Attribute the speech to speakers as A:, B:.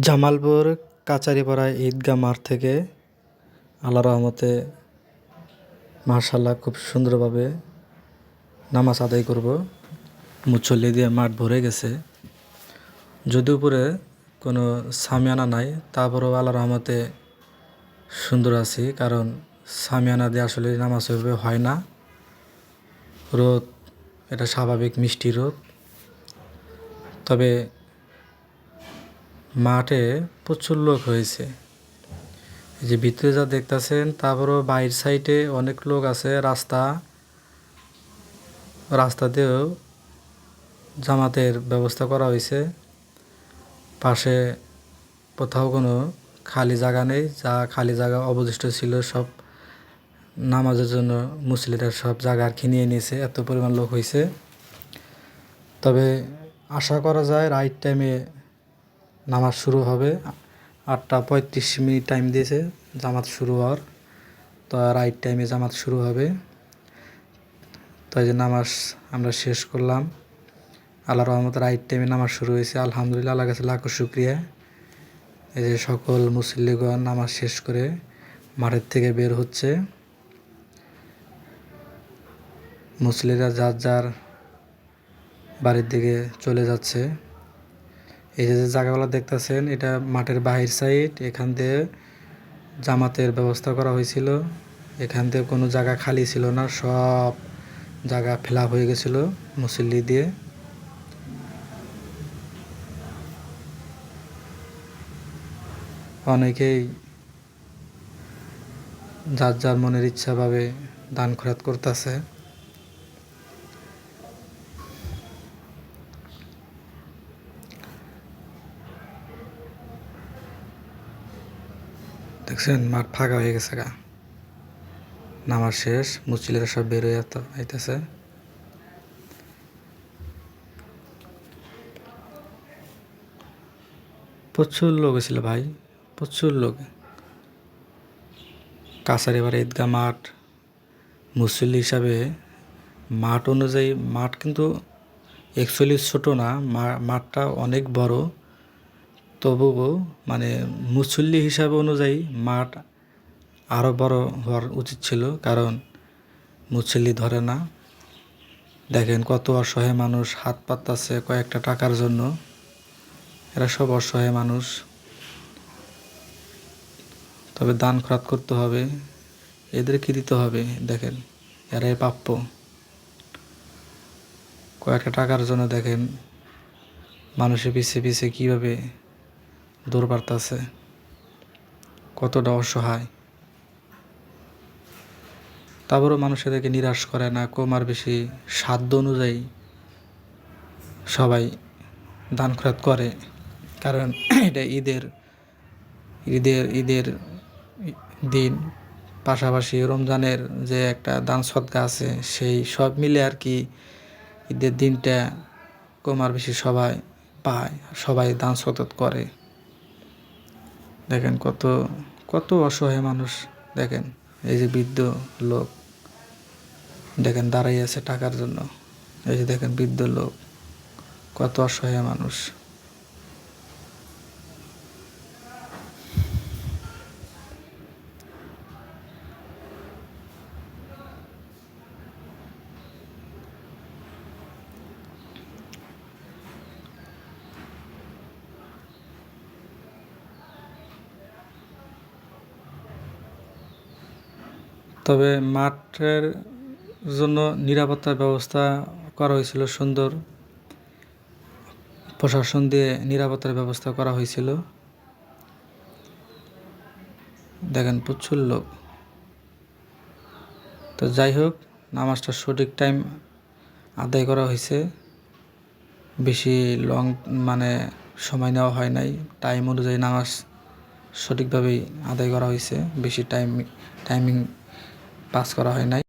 A: জামালপুর কাচারিপাড়া ঈদগাহ মাঠ থেকে আল্লাহ রহমতে মার্শাল্লাহ খুব সুন্দরভাবে নামাজ আদায় করব। মুসল্লি দিয়ে মাঠ ভরে গেছে। যদি উপরে কোনো সামিয়ানা নাই, তারপরেও আল্লাহ রহমতে সুন্দর আছি, কারণ সামিয়ানা দিয়ে আসলে নামাজ ওইভাবে হয় না। রোদ, এটা স্বাভাবিক মিষ্টি রোদ। তবে মাঠে প্রচুর লোক হয়েছে। এই যে ভিতরে যা দেখতেছেন, তারপরও বাইর সাইডে অনেক লোক আছে রাস্তা। রাস্তাতেও জামাতের ব্যবস্থা করা হয়েছে। পাশে কোথাও কোনো খালি জায়গা নেই, যা খালি জায়গা অবশিষ্ট ছিল সব নামাজের জন্য মুসলিরা সব জায়গা আর কি নিয়ে নিয়েছে, এত পরিমাণ লোক হয়েছে। তবে আশা করা যায় রাইট টাইমে নামাজ শুরু হবে। আটটা পঁয়ত্রিশ মিনিট টাইম দিয়েছে, জামাত শুরু হওয়ার। তো রাইট টাইমে জামাত শুরু হবে। তো এই যে নামাজ আমরা শেষ করলাম। আল্লাহ রহমত রাইট টাইমে নামাজ শুরু হয়েছে। আলহামদুলিল্লাহ আল্লাহ কাছে লাখো শুক্রিয়া। এই যে সকল মুসল্লিগণ নামাজ শেষ করে মাঠের থেকে বের হচ্ছে। মুসলিরা যার যার বাড়ির দিকে চলে যাচ্ছে। এই যে জায়গাগুলো দেখতেছেন, এটা মাঠের বাহির সাইড এখান দিয়ে জামাতের ব্যবস্থা করা হয়েছিল। এখান থেকে কোনো জায়গা খালি ছিল না, সব জায়গা ফেলা হয়ে গেছিল মুসল্লি দিয়ে। অনেকেই যার যার মনের ইচ্ছাভাবে দান খরাত করতেছে। দেখছেন? মাঠ ফাঁকা হয়ে গেছে গা। নামার শেষ মুসলিরা সব বের হয়ে আইতেছে। প্রচুর লোক ছিল ভাই, প্রচুর লোক। কাছার এবার ঈদগাহ মাঠ, মুসল্লি হিসাবে মাঠ অনুযায়ী, মাঠ কিন্তু অ্যাকচুয়ালি ছোটো না মাঠটা অনেক বড়। তবুও মানে মুসল্লি হিসাবে অনুযায়ী মাঠ আরও বড় হওয়ার উচিত ছিল, কারণ মুসল্লি ধরে না। দেখেন কত অসহায় মানুষ, হাত পাততাছে কয়েকটা টাকার জন্য। এরা সব অসহায় মানুষ। তবে দান খরাত করতে হবে এদের কি দিতে হবে, দেখেন, এরাই প্রাপ্য। কয়েকটা টাকার জন্য দেখেন, মানুষের পিছিয়ে পিছিয়ে কীভাবে দৌড় পারতাছে কতটা অসহায়। তারপরও মানুষ এদেরকে নিরাশ করে না, কম আর বেশি সাধ্য অনুযায়ী সবাই দান খরাত করে। কারণ এটা ঈদের ঈদের ঈদের দিন। পাশাপাশি রমজানের যে একটা দান সদকা আছে, সেই সব মিলে আর কি ঈদের দিনটা কম আর বেশি সবাই পায়, সবাই দান সতত করে। দেখেন কত কত অসহায় মানুষ দেখেন, এই যে বৃদ্ধ লোক, দেখেন দাঁড়াই আছে টাকার জন্য, এই যে দেখেন বৃদ্ধ লোক, কত অসহায় মানুষ। তবে মাঠের জন্য নিরাপত্তার ব্যবস্থা করা হয়েছিল সুন্দর। প্রশাসন দিয়ে নিরাপত্তার ব্যবস্থা করা হয়েছিল। দেখেন, প্রচুর লোক। তো যাই হোক, নামাজটা সঠিক টাইম আদায় করা হয়েছে। বেশি লং মানে সময় নেওয়া হয় নাই। টাইম অনুযায়ী নামাজ সঠিকভাবেই আদায় করা হয়েছে। বেশি টাইম, টাইমিং পাস করা হয় নাই।